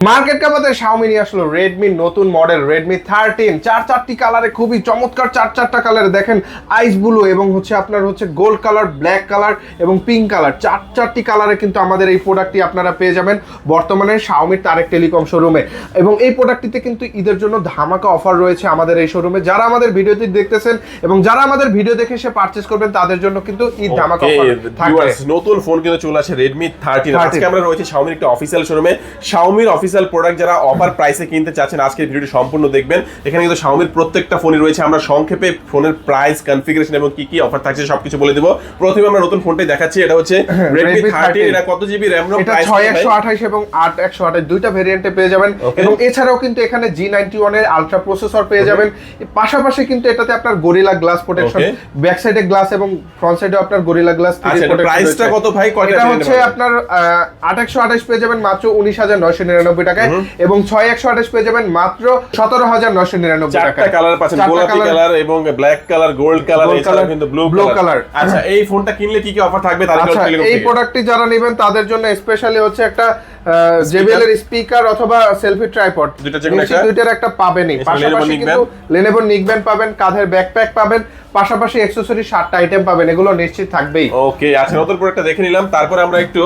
Market কাপাতে Xiaomi নিয়ে আসলো Redmi নতুন মডেল রেডমি থার্টিন চার চারটি কালারে খুবই চমৎকার চার চারটা কালারে দেখেন আইস ব্লু এবং হচ্ছে আপনার হচ্ছে গোল্ড কালার ব্ল্যাক কালার এবং পিঙ্ক কালার চার চারটি কালারে কিন্তু আমাদের এই প্রোডাক্টটি আপনারা পেয়ে যাবেন বর্তমানে শাওমির তারেক টেলিকম শোরুমে এবং এই প্রোডাক্টটিতে কিন্তু ঈদের জন্য ধামাকা অফার রয়েছে আমাদের এই শোরুমে যারা আমাদের ভিডিওটি দেখতেছেন এবং যারা আমাদের ভিডিও দেখে সে পারচেস করবেন তাদের জন্য কিন্তু ঈদ ধামাকা অফার থাকবে। নতুন ফোন কিন্তু চলে আসে রেডমি থার্টিন আজকে আমরা রয়েছে শাওমির একটা অফিসিয়াল শোরুমে শাওমির অফিসিয়াল প্রোডাক্ট যারা অফার প্রাইসে কিনতে চাচ্ছেন আজকের ভিডিওটি সম্পূর্ণ দেখবেন। এখানে কিন্তু শাওমির প্রত্যেকটা ফোনই রয়েছে। আমরা সংক্ষেপে ফোনের প্রাইস কনফিগারেশন এবং কি কি অফার থাকছে সবকিছু বলে দেবো। প্রথমে আমরা নতুন ফোনটাই দেখাচ্ছি। এটা হচ্ছে রেডমি Redmi থার্টিন 13 এটা কত জিবি র্যাম রো এটা প্রাইস ছয় একশো আঠাশ এবং আট একশো আঠাশ। দুইটা ভেরিয়েন্টে পেয়ে যাবেন। এবং এছাড়াও কিন্তু এখানে জি নাইনটি ওয়ানের আলট্রা প্রসেসর পেয়ে যাবেন। পাশাপাশি কিন্তু এটাতে আপনার গরিলা গ্লাস প্রোটেকশন. ব্যাক সাইডে গ্লাস এবং ফ্রন্ট সাইডে আপনার গরিলা গ্লাস এটা প্রাইসটা কত ভাই? কয়টা এটা হচ্ছে আপনার আট একশো আঠাশ পেয়ে যাবেন মাত্র উনিশ হাজার নয়শো নিরানব্বই টাকায় এবং ছয় একশো আঠাশ পেয়ে যাবেন মাত্র সতেরো হাজার নয়শো নিরানব্বই টাকায়। কালার পাচ্ছেন গোলাপি কালার এবং ব্ল্যাক কালার গোল্ড কালার কিন্তু ব্লু blue কালার আচ্ছা এই ফোনটা কিনলে কি কি অফার থাকবে? আচ্ছা এই প্রোডাক্টটি যারা নেবেন তাদের জন্য স্পেশালি হচ্ছে একটা জেবিএল এর স্পিকার অথবা সেলফি ট্রাইপড দুইটা যে একটা? দুইটার একটা পাবেনই। পাশাপাশি কিন্তু লেনেভো নিকব্যান্ড পাবেন কাঁধের ব্যাকপ্যাক পাবেন পাশাপাশি অ্যাকসেসরি সাতটা আইটেম পাবেন এগুলো নিশ্চিত থাকবেই। ওকে আচ্ছা নতুন প্রোডাক্টটা দেখে নিলাম। তারপরে আমরা একটু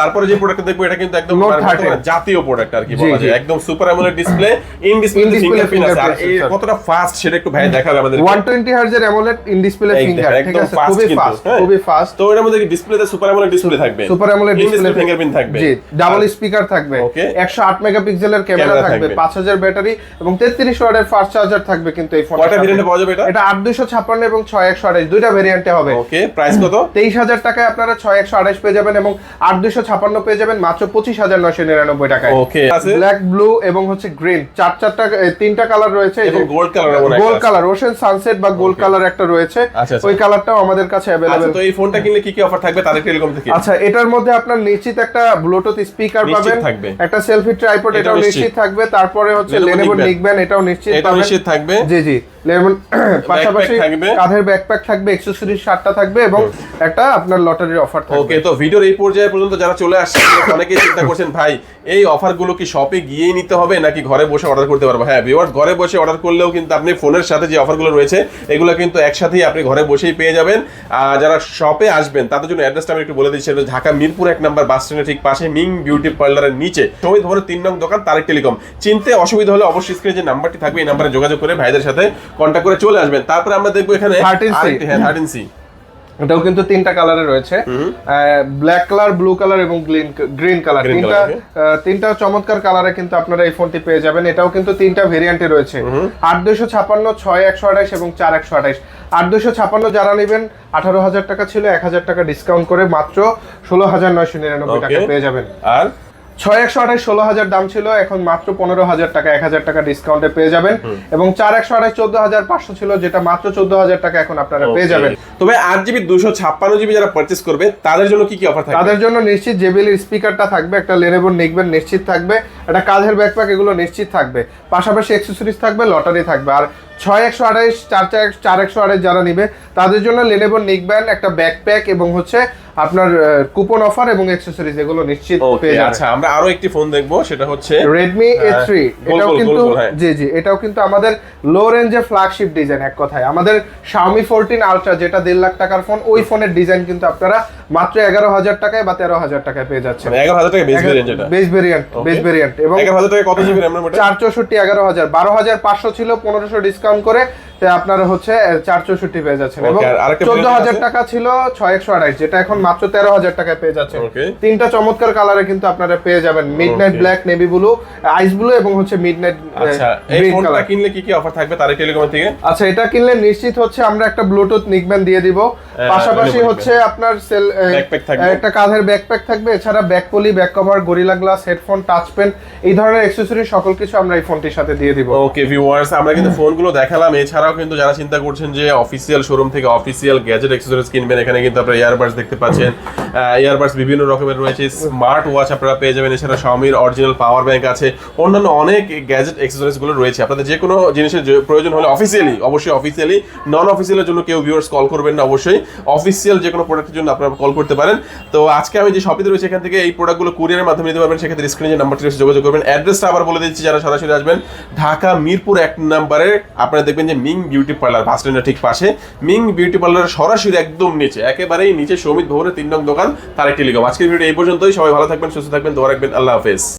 তারপরে যে প্রোডাক্টটা দেখব এটা কিন্তু একদম মানে 13 বর্তমানে জাতীয় প্রোডাক্ট আর কি বলা যায়। একদম super AMOLED display in display fingerprint আছে। আর। কতটা ফাস্ট সেটা একটু ভাই দেখাবে আমাদের 120 হার্জ এর অ্যামোলেড ইন ডিসপ্লে ফিঙ্গার একদম খুবই ফাস্ট হ্যাঁ। খুবই ফাস্ট তো এর মধ্যে কি ডিসপ্লেতে সুপার অ্যামোলেড ডিসপ্লে থাকবে? সুপার অ্যামোলেড ডিসপ্লে fingerprint থাকবে। জি ডাবল স্পিকার থাকবে। 108 মেগাপিক্সেলের ক্যামেরা থাকবে থাকবে। 5000 ব্যাটারি এবং 33 ওয়াটের ফাস্ট চার্জার থাকবে কিন্তু এই ফোনে কয়টা ভেরিয়েন্টে পাওয়া যাবে এটা? এটা 8256 এবং 6128 দুইটা ভেরিয়েন্টে হবে। ওকে প্রাইস কত? তেইশ হাজার টাকায় আপনারা ছয় একশো আঠাশ পেয়ে যাবেন এবং আট দুশো ছাপান্ন পেয়ে যাবেন মাত্র পঁচিশ হাজার নয়শো নিরানব্বই টাকায়। ওকে ব্ল্যাক ব্লু এবং হচ্ছে গ্রিন চার চারটা তিনটা কালার রয়েছে। এবং মনে হয় গোল্ড কালার ওশেন সানসেট বা গোল্ড কালার একটা রয়েছে। আচ্ছা, আচ্ছা। ওই কালারটাও আমাদের কাছে আচ্ছা অ্যাভেলেবেল তো এই ফোনটা কিনলে কি কি অফার থাকবে? তাদের টেলিকম থেকে আচ্ছা এটার মধ্যে আপনার নিশ্চিত একটা ব্লুটুথ স্পিকার পাবেন। একটা সেলফি ট্রাইপড এটাও নিশ্চিত। থাকবে। তারপরে হচ্ছে Lenovo লেনেভো এটাও নিশ্চিত এটা পাবেন। নিশ্চিত থাকবে। জি জি। লেমন পাশাপাশি থাকবে। কাঁধের ব্যাকপ্যাক থাকবে এক্সেসরিজ সাতটা থাকবে এবং একটা আপনার লটারির অফার থাকবে। ওকে তো ভিডিওর এই পর্যায়ে পর্যন্ত যারা চলে আসছে অনেকেই চিন্তা করছেন ভাই এই অফারগুলো কি শপে গিয়েই নিতে হবে নাকি ঘরে বসে অর্ডার করতে পারব? হ্যাঁ ভিউয়ার্স ঘরে বসে অর্ডার করলেও কিন্তু আপনি ফোনের সাথে যে অফারগুলো রয়েছে এগুলো কিন্তু একসাথেই আপনি ঘরে বসেই পেয়ে যাবেন। আর যারা শপে আসবেন তাদের জন্য অ্যাড্রেসটা আমি একটু বলে দিচ্ছি এটা ঢাকা মিরপুর এক নাম্বার বাস স্ট্যান্ডের ঠিক পাশে মিং বিউটি পার্লারের নিচে। শহীদ ভবনের তিন নং দোকান তারেক টেলিকম। চিনতে অসুবিধা হলে অবশ্যই স্ক্রিনে যে নাম্বারটি থাকবে এই নাম্বারে যোগাযোগ করে ভাইদের সাথে কন্ট্যাক্ট করে চলে আসবেন। তারপরে আমরা দেখব এখানে 13C আরেকটি- হ্যাঁ থার্টিন সি এটাও কিন্তু তিনটা কালারে রয়েছে। ব্ল্যাক কালার ব্লু কালার এবং গ্রিন গ্রিন কালার তিনটা তিনটা চমৎকার কালারে কিন্তু আপনারা এই ফোনটি পেয়ে যাবেন। এটাও কিন্তু তিনটা ভেরিয়েন্টে রয়েছে। আট দুইশো ছাপান্ন ছয় একশো আঠাশ এবং চার একশো আঠাশ। আট দুশো ছাপান্ন যারা নেবেন আঠারো হাজার টাকা ছিল এক হাজার টাকা ডিসকাউন্ট করে মাত্র ষোলো হাজার নয়শো নিরানব্বই টাকা পেয়ে যাবেন। আর ছয় একশো আঠাশ ষোলো হাজার দাম ছিল এখন মাত্র পনেরো হাজার টাকা এক হাজার টাকা ডিসকাউন্টে পেয়ে যাবেন। এবং চার একশো আঠাশ চোদ্দ হাজার পাঁচশো ছিল যেটা মাত্র চোদ্দ হাজার টাকা এখন আপনারা পেয়ে যাবেন। তবে আট জিবি দুশো ছাপ্পান্ন জিবি যারা পারচেস করবে তাদের জন্য কি কি অফার থাকবে? তাদের জন্য নিশ্চিত জেবিএল স্পিকারটা থাকবে একটা লেনেভো নিকবেন নিশ্চিত থাকবে একটা কাঁধের ব্যাকপ্যাক এগুলো নিশ্চিত থাকবে। পাশাপাশি অ্যাক্সেসরিজ থাকবে লটারি থাকবে। আর ছয় একশো আঠাইশ চার চার চার একশো আঠাইশ যারা নিবে তাদের জন্য লেনেভো নিকব্যান্ড একটা ব্যাকপ্যাক এবং হচ্ছে আপনার কুপন অফার এবং অ্যাক্সেসরিজ এগুলো নিশ্চিত পেয়ে যাবে। আচ্ছা আমরা আরও একটি ফোন দেখব সেটা হচ্ছে হ্যাঁ, থ্রি এটাও কিন্তু হ্যাঁ। জি জি এটাও কিন্তু আমাদের লো রেঞ্জের ফ্ল্যাগশিপ ডিজাইন এক কথায়। আমাদের Xiaomi 14 আলট্রা যেটা দেড় লাখ টাকার ফোন ওই ফোনের ডিজাইন কিন্তু আপনারা মাত্র এগারো হাজার টাকায় বা তেরো হাজার টাকায় পেয়ে যাচ্ছেন। মানে এগারো হাজার টাকা বেস ভেরিয়েন্ট এটা বেস ভেরিয়েন্ট বেস ভেরিয়েন্ট এবং এগারো হাজার টাকা কত জিবি র্যাম এটা চার চৌষট্টি এগারো হাজার বারো হাজার পাঁচশো ছিল পনেরোশো ডিসকাউন্ট করে তো আপনারা হচ্ছে চার চৌষট্টি পেয়ে যাচ্ছেন। এবং চোদ্দ হাজার টাকা ছিল ছয় একশো যেটা এখন মাত্র তেরো হাজার টাকায় পেয়ে যাচ্ছেন। তিনটা চমৎকার কালারে কিন্তু আপনারা পেয়ে যাবেন। Midnight black navy blue ice blue এবং হচ্ছে মিড নাইট আচ্ছা এই ফোনটা কিনলে কি কি অফার থাকবে থেকে? আচ্ছা এটা কিনলে নিশ্চিত হচ্ছে আমরা একটা ব্লুটুথ নিকবেন দিয়ে দিব। পাশাপাশি হচ্ছে আপনার সেল। একটা কাঁধের ব্যাকপ্যাক থাকবে। এছাড়া back poly back cover Gorilla glass headphone touch pen এই ধরনের অ্যাকসেসরি সকল কিছু আমরা এই ফোনটির সাথে দিয়ে দিব। ওকে ভিউয়ার্স আমরা কিন্তু ফোনগুলো দেখালাম। এছাড়াও কিন্তু যারা চিন্তা করছেন যে অফিসিয়াল শোরুম থেকে অফিসিয়াল গ্যাজেট অ্যাক্সেসরিজ কিনবেন, এখানে কিন্তু আপনারা ইয়ারবাডস দেখতে পাচ্ছেন ইয়ারবাডস বিভিন্ন রকমের রয়েছে স্মার্ট ওয়াচ আপনারা পেয়ে যাবেন, এছাড়া শাওমির অরিজিনাল পাওয়ার ব্যাংক আছে, অন্যান্য অনেক গ্যাজেট এক্সেসরিজগুলো রয়েছে। আপনাদের যে কোনো জিনিসের প্রয়োজন হলে অফিসিয়ালি অবশ্যই অফিসিয়ালি নন অফিসিয়ালের জন্য কেউ ভিউয়ার্স কল করবেন না, অবশ্যই অফিসিয়াল যে কোনো প্রোডাক্টের জন্য আপনারা কল করতে পারেন। তো আজকে আমি যে শপিতে রয়েছে, এখান থেকে এই প্রোডাক্টগুলো কুরিয়ারের মাধ্যমে নিতে পারবেন, সেক্ষেত্রে স্ক্রিনে যে নাম্বারটি রয়েছে যোগাযোগ করবেন। অ্যাড্রেসটা আবার বলে দিচ্ছি, যারা সরাসরি আসবেন, ঢাকা মিরপুর এক নাম্বারে, আপনারা দেখবেন যে মিং বিউটি পার্লার বাস ঠিক পাশে। মিং বিউটি পার্লার সরাসরি একদম নিচে, একেবারেই নিচে সৌমিত ভবনের তিন নং দোকান। তার একটি লিগম আজকের ভিডিও এই পর্যন্তই। সবাই ভালো থাকবেন, সুস্থ থাকবেন, দোয়া রাখবেন। আল্লাহ হাফেজ।